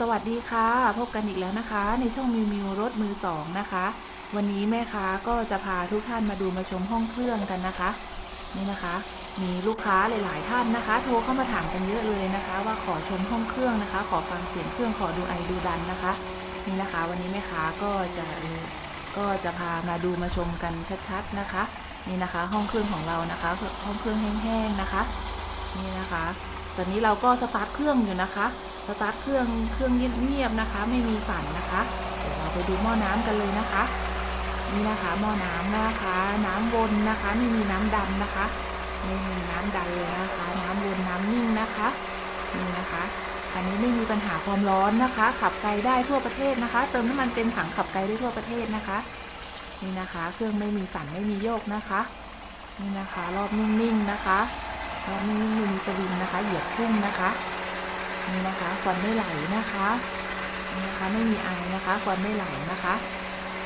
สวัสดีค่ะ พบกันอีกแล้วนะคะ ในช่องมิวมิวรถมือสองนะคะ วันนี้แม่ค้าก็จะพาทุกท่านมาดูมาชมห้องเครื่องกันนะคะ นี่นะคะ มีลูกค้าหลาย ๆ ท่านนะคะ โทรเข้ามาถามกันเยอะเลยนะคะ ว่าขอชมห้องเครื่องนะคะ ขอฟังเสียงเครื่องขอดูไอดูดันนะคะ นี่นะคะ วันนี้แม่ค้าก็จะก็จะพามาดูมาชมกันชัด ๆ นะคะ นี่นะคะ ห้องเครื่องของเรานะคะ ห้องเครื่องแห้ง ๆ นะคะ นี่นะคะ ตอนนี้เราก็สตาร์ทเครื่องอยู่นะคะ สตาร์ทเครื่องเครื่องเงียบๆนะคะ ไม่มีสั่นนะคะ เดี๋ยวเราไปดูหม้อน้ำกันเลยนะคะ นี่นะคะหม้อน้ำนะคะ น้ำวนนะคะ ไม่มีน้ำดำนะคะ ไม่มีน้ำดันเลยนะคะ น้ำวนน้ำนิ่งนะคะนี่นะคะคันนี้ไม่มีปัญหาความร้อนนะคะ ขับไกลได้ทั่วประเทศนะคะ เติมน้ำมันเต็มถังขับไกลได้ทั่วประเทศนะคะ นี่นะคะ เครื่องไม่มีสั่นไม่มีโยกนะคะ นี่นะคะ รอบนิ่งๆนะคะ รอบนิ่งๆไม่มีสวิงนะคะ เหยียบพุ่งนะคะนี่นะคะควันไม่ไหลนะคะนี่นะคะไม่มีไอนะคะควันไม่ไหลนะคะ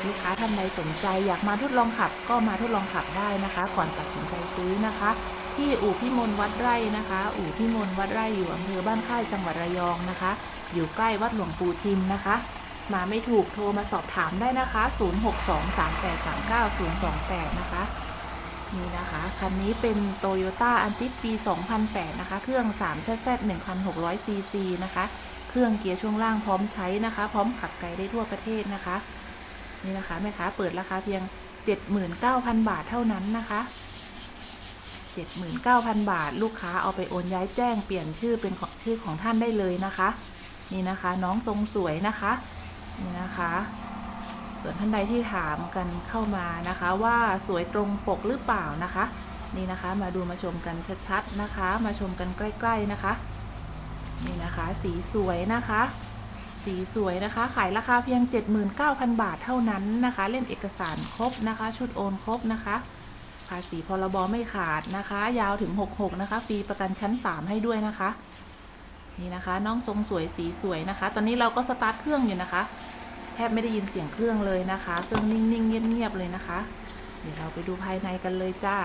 ลูกค้าท่านใดสนใจอยากมาทดลองขับก็มาทดลองขับได้นะคะ ก่อนตัดสินใจซื้อนะคะ ที่อู่พิมลวัดไร่นะคะ อู่พิมลวัดไร่อยู่อำเภอบ้านค่ายจังหวัดระยองนะคะ อยู่ใกล้วัดหลวงปู่ทิมนะคะ มาไม่ถูกโทรมาสอบถามได้นะคะ 0623839028 นะคะ นี่นะคะ คันนี้เป็น Toyota a n t i ปี 2008 นะคะ เครื่อง 3ZZ 1,600 cc นะคะ เครื่องเกียร์ช่วงล่างพร้อมใช้นะคะ พร้อมขับไกลได้ทั่วประเทศนะคะ นี่นะคะแม่ค้าเปิดราคาเพียง 79,000 บาทเท่านั้นนะคะ 79,000 บาท ลูกค้าเอาไปโอนย้ายแจ้งเปลี่ยนชื่อเป็นของชื่อของท่านได้เลยนะคะ นี่นะคะ น้องทรงสวยนะคะ นี่นะคะ ส่วนท่านใดที่ถามกันเข้ามานะคะ ว่าสวยตรงปกหรือเปล่านะคะ นี่นะคะมาดูมาชมกันชัดๆนะคะ มาชมกันใกล้ๆนะคะนี่นะคะสีสวยนะคะ สีสวยนะคะ ขายราคาเพียง 79,000 บาทเท่านั้นนะคะ เล่มเอกสารครบนะคะ ชุดโอนครบนะคะภาษีพรบไม่ขาดนะคะ ยาวถึง 66 นะคะฟรีประกันชั้น 3 ให้ด้วยนะคะ นี่นะคะ น้องทรงสวยสีสวยนะคะ ตอนนี้เราก็สตาร์ทเครื่องอยู่นะคะ บไม่ได้ยินเสียงเครื่องเลยนะคะ เครื่องนิ่งๆเงียบๆเลยนะคะ เดี๋ยวเราไปดูภายในกันเลยจ้า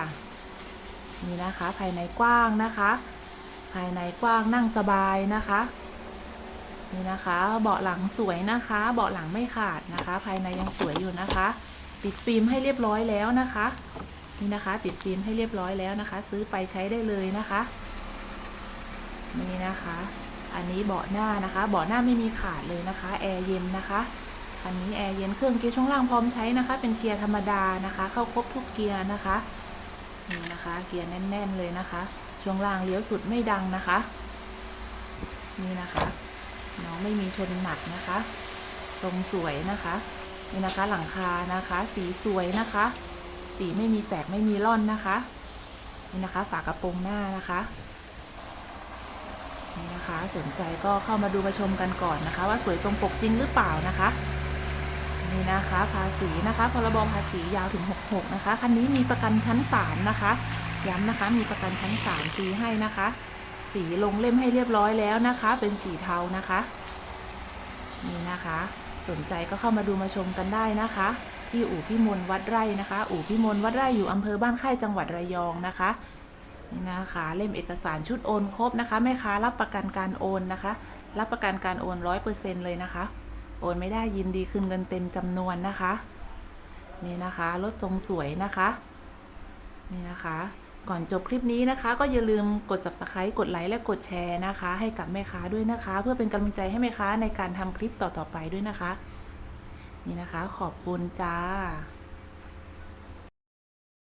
นี่นะคะ ภายในกว้างนะคะ ภายในกว้างนั่งสบายนะคะ นี่นะคะ เบาะหลังสวยนะคะ เบาะหลังไม่ขาดนะคะ ภายในยังสวยอยู่นะคะ ติดฟิล์มให้เรียบร้อยแล้วนะคะ นี่นะคะ ติดฟิล์มให้เรียบร้อยแล้วนะคะ ซื้อไปใช้ได้เลยนะคะ นี่นะคะอันนี้เบาะหน้านะคะ เบาะหน้าไม่มีขาดเลยนะคะ แอร์เย็นนะคะ คันนี้แอร์เย็นเครื่องเกียร์ช่วงล่างพร้อมใช้นะคะ เป็นเกียร์ธรรมดานะคะ เข้าครบทุกเกียร์นะคะนี่นะคะเกียร์แน่น ๆ เลยนะคะ ช่วงล่างเลี้ยวสุดไม่ดังนะคะ นี่นะคะน้องไม่มีชนหนักนะคะทรงสวยนะคะนี่นะคะหลังคานะคะ สีสวยนะคะ สีไม่มีแตกไม่มีร่อนนะคะนี่นะคะ ฝากระโปรงหน้านะคะนี่นะคะสนใจก็เข้ามาดูมาชมกันก่อนนะคะ ว่าสวยตรงปกจริงหรือเปล่านะคะ นี่นะคะภาษีนะคะพรบภาษียาวถึง 66 นะคะ คันนี้มีประกันชั้น3นะคะ ย้ำนะคะมีประกันชั้น3ฟรีให้นะคะ สีลงเล่มให้เรียบร้อยแล้วนะคะ เป็นสีเทานะคะ นี่นะคะ สนใจก็เข้ามาดูมาชมกันได้นะคะ ที่อู่พิมลวัดไร่นะคะ อู่พิมลวัดไร่อยู่อำเภอบ้านค่ายจังหวัดระยองนะคะนี่นะคะเล่มเอกสารชุดโอนครบนะคะแม่ค้ารับประกันการโอนนะคะ รับประกันการโอนร้อยเปอร์เซ็นเลยนะคะ โอนไม่ได้ยินดีคืนเงินเต็มจำนวนนะคะ นี่นะคะรถทรงสวยนะคะ นี่นะคะก่อนจบคลิปนี้นะคะ ก็อย่าลืมกด subscribe กดไลค์และกดแชร์นะคะ ให้กับแม่ค้าด้วยนะคะ เพื่อเป็นกำลังใจให้แม่ค้าในการทำคลิปต่อๆไปด้วยนะคะ นี่นะคะขอบคุณจ้า